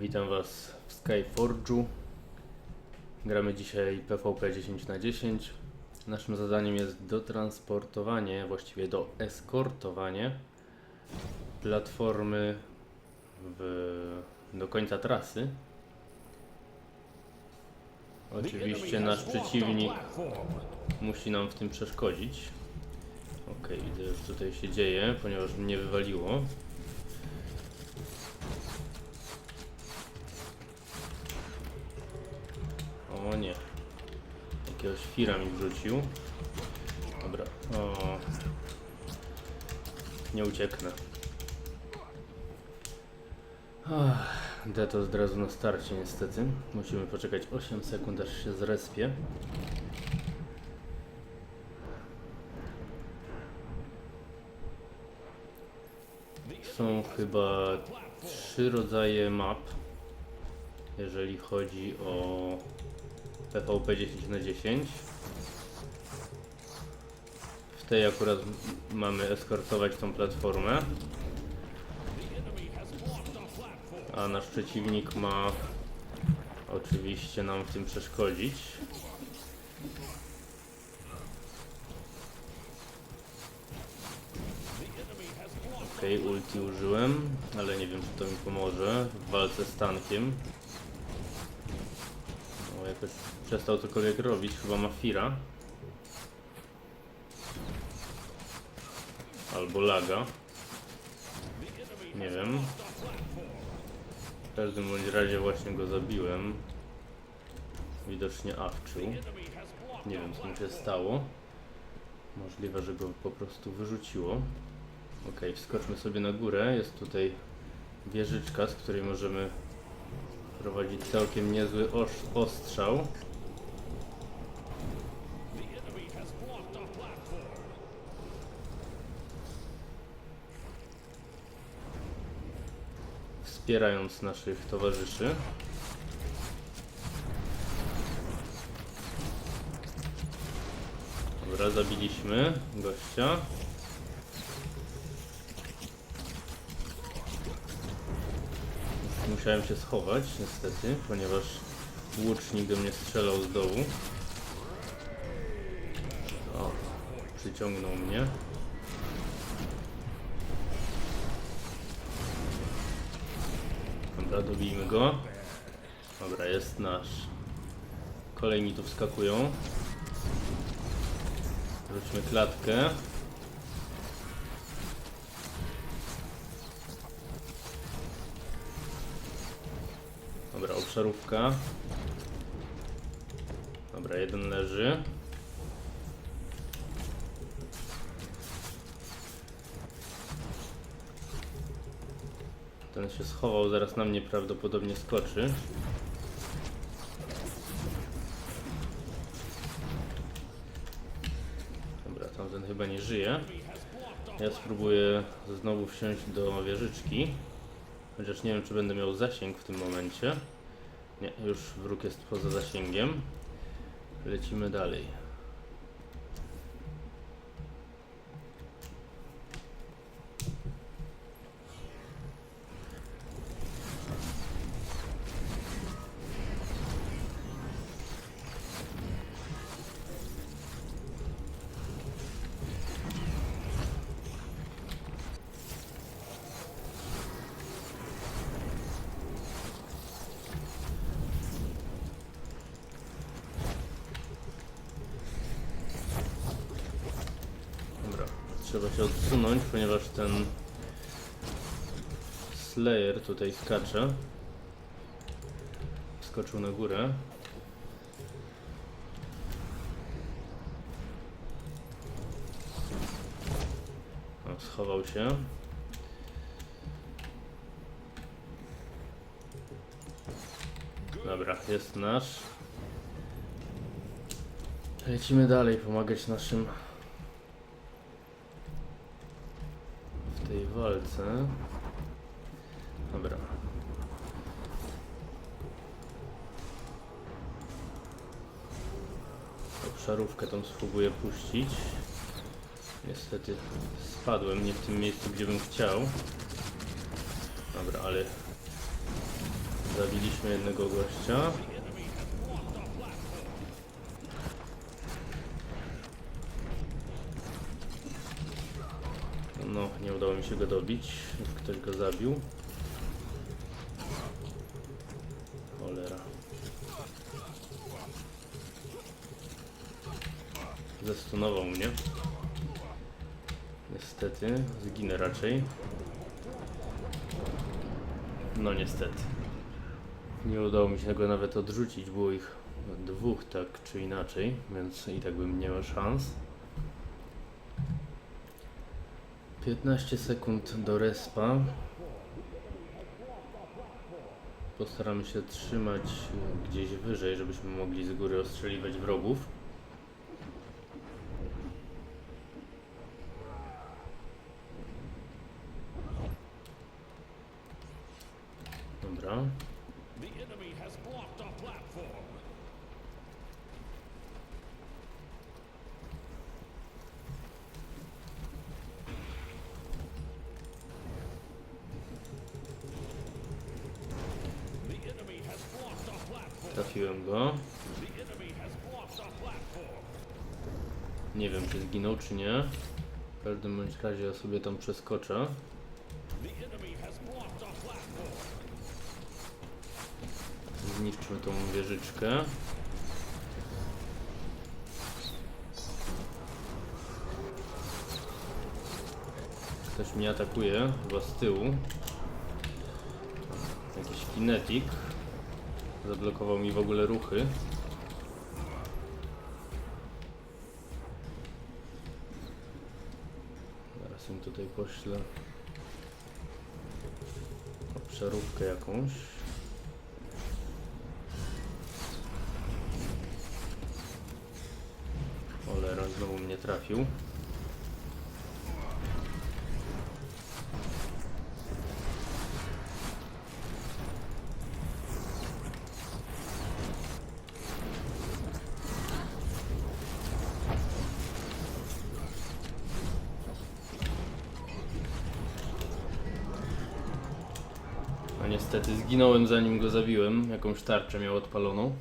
Witam Was w Skyforge'u. Gramy dzisiaj PvP 10 na 10. Naszym zadaniem jest dotransportowanie, właściwie doeskortowanie platformy w, do końca trasy. Oczywiście nasz przeciwnik musi nam w tym przeszkodzić. Ok, widzę co tutaj się dzieje, ponieważ mnie wywaliło. O nie. Jakiegoś fira mi wrzucił. Dobra. O. Nie ucieknę. Ach, D to od razu na starcie niestety. Musimy poczekać 8 sekund aż się zrespie. Są chyba trzy rodzaje map, jeżeli chodzi o PvP 10 na 10. W tej akurat mamy eskortować tą platformę. A nasz przeciwnik ma oczywiście nam w tym przeszkodzić. Okej, ulti użyłem, ale nie wiem czy to mi pomoże w walce z tankiem. O, jakoś przestał cokolwiek robić, chyba ma Fira. Albo laga. Nie wiem. W każdym bądź razie właśnie go zabiłem. Widocznie awczył. Nie wiem co mu się stało. Możliwe, że go po prostu wyrzuciło. Ok, wskoczmy sobie na górę. Jest tutaj wieżyczka, z której możemy prowadzić całkiem niezły ostrzał. Wspierając naszych towarzyszy. Dobra, zabiliśmy gościa. Musiałem się schować niestety, ponieważ łucznik do mnie strzelał z dołu. O, przyciągnął mnie. Dobra, dobijmy go. Dobra, jest nasz. Kolejni tu wskakują. Rzućmy klatkę. Dobra, obszarówka. Dobra, jeden leży. Ten się schował, zaraz na mnie prawdopodobnie skoczy. Dobra, tamten chyba nie żyje. Ja spróbuję znowu wsiąść do wieżyczki. Chociaż nie wiem, czy będę miał zasięg w tym momencie. Nie, już wróg jest poza zasięgiem. Lecimy dalej. Trzeba się odsunąć, ponieważ ten Slayer tutaj skacze. Skoczył na górę. O, schował się. Dobra, jest nasz. Lecimy dalej, pomagać naszym w tej walce. Dobra. Obszarówkę tą spróbuję puścić. Niestety spadłem nie w tym miejscu, gdzie bym chciał. Dobra, ale Zabiliśmy jednego gościa. Się go dobić. Ktoś go zabił. Cholera. Zestunował mnie. Niestety, zginę raczej. No niestety. Nie udało mi się go nawet odrzucić, było ich dwóch tak czy inaczej, więc i tak bym nie miał szans. 15 sekund do respa. Postaramy się trzymać gdzieś wyżej, żebyśmy mogli z góry ostrzeliwać wrogów. Dobra. The enemy has blocked our platform. The enemy has blocked our platform. Trafiłem go. Nie wiem, czy zginął, czy nie. W każdym bądź razie ja sobie tam przeskoczę. Zniszczmy tą wieżyczkę. Ktoś mnie atakuje, chyba z tyłu. Jakiś kinetik. Zablokował mi w ogóle ruchy. Zaraz im tutaj poślę przeróbkę jakąś. Cholera, znowu mnie trafił. Niestety zginąłem zanim go zabiłem. Jakąś tarczę miał odpaloną.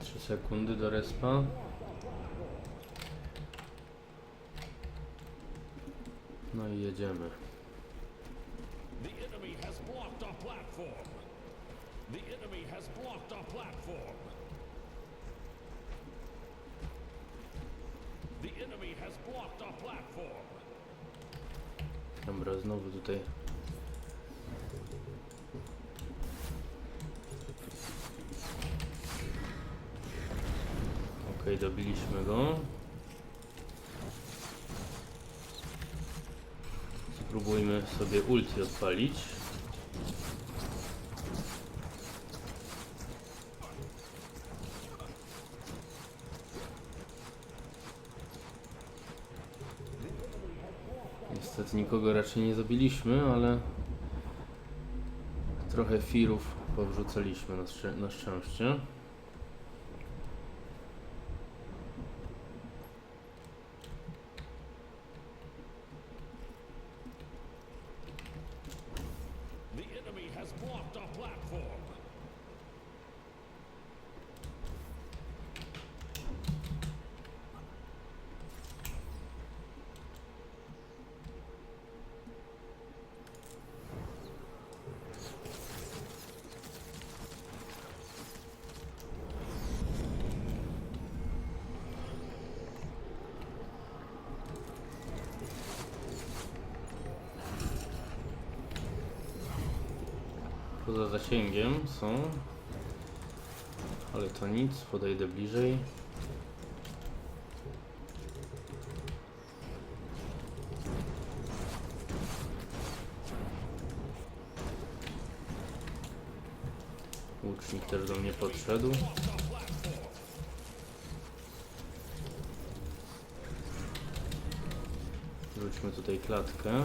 Trzy sekundy do respa. No i jedziemy. The enemy has blocked our platform. The enemy has blocked our platform. The enemy has blocked our platform. Dobra, znowu tutaj. Okej, dobiliśmy go. Spróbujmy sobie ulti odpalić. Niestety nikogo raczej nie zabiliśmy, ale trochę firów powrzucaliśmy na, szczę- na szczęście. The enemy has blocked our platform. Poza zasięgiem są. Ale to nic, podejdę bliżej. Łucznik też do mnie podszedł. Wróćmy tutaj klatkę.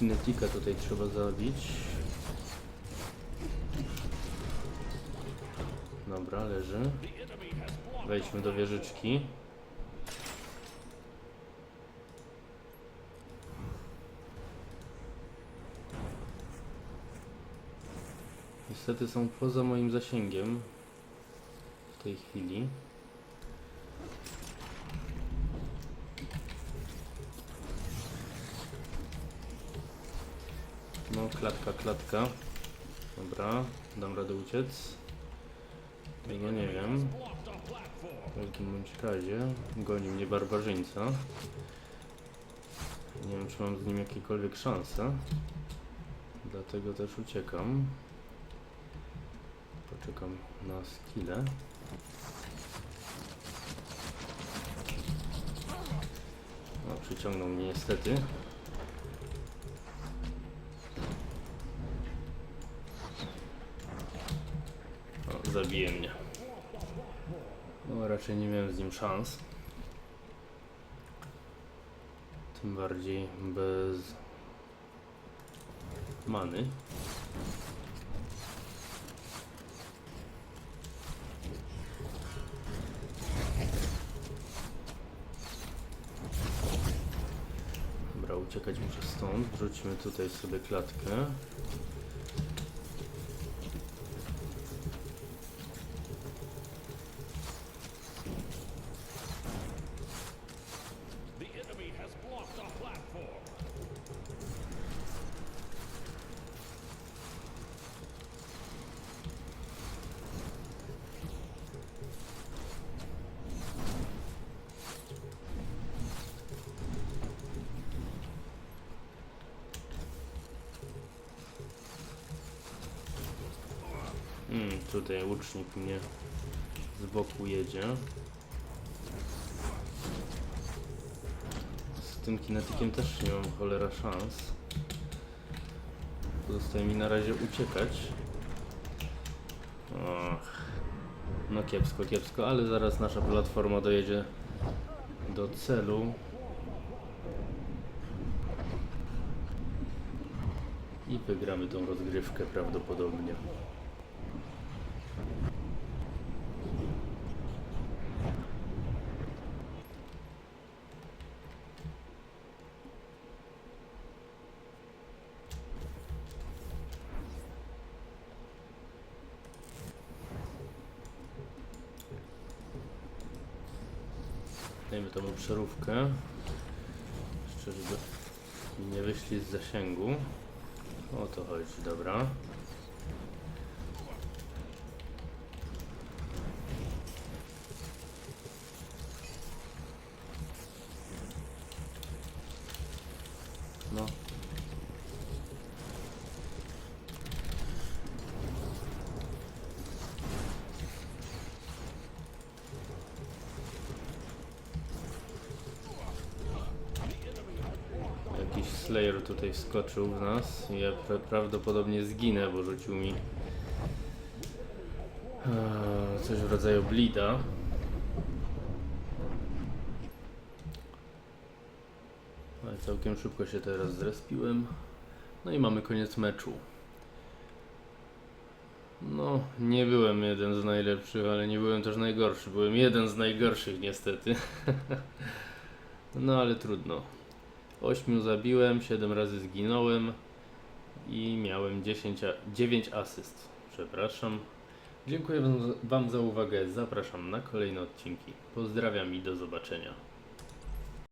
Kinetika tutaj trzeba zabić. Dobra, leży. Wejdźmy do wieżyczki. Niestety są poza moim zasięgiem w tej chwili. Klatka, klatka. Dobra, dam radę uciec. Tego nie wiem. W każdym bądź razie goni mnie barbarzyńca. Nie wiem, czy mam z nim jakiekolwiek szanse. Dlatego też uciekam. Poczekam na skillę. No, przyciągnął mnie niestety. Zabije mnie. No, raczej nie miałem z nim szans. Tym bardziej bez many. Dobra, uciekać muszę stąd. Wrzućmy tutaj sobie klatkę. Tutaj łucznik mnie z boku jedzie. Z tym kinetykiem też nie mam cholera szans. Pozostaje mi na razie uciekać. Och. No kiepsko, kiepsko, ale zaraz nasza platforma dojedzie do celu. I wygramy tą rozgrywkę prawdopodobnie. Dajmy tą obszarówkę. Jeszcze, żeby nie wyszli z zasięgu. O to chodzi, dobra. No. Jakiś Slayer tutaj wskoczył w nas ja pra prawdopodobnie zginę, bo rzucił mi eee, coś w rodzaju blida. Ale całkiem szybko się teraz zrespiłem. No i mamy koniec meczu. No, nie byłem jeden z najlepszych, ale nie byłem też najgorszy. Byłem jeden z najgorszych niestety. no ale trudno. 8 zabiłem, 7 razy zginąłem i miałem 10, a- 9 asyst. Przepraszam. Dziękuję Wam za uwagę. Zapraszam na kolejne odcinki. Pozdrawiam i do zobaczenia.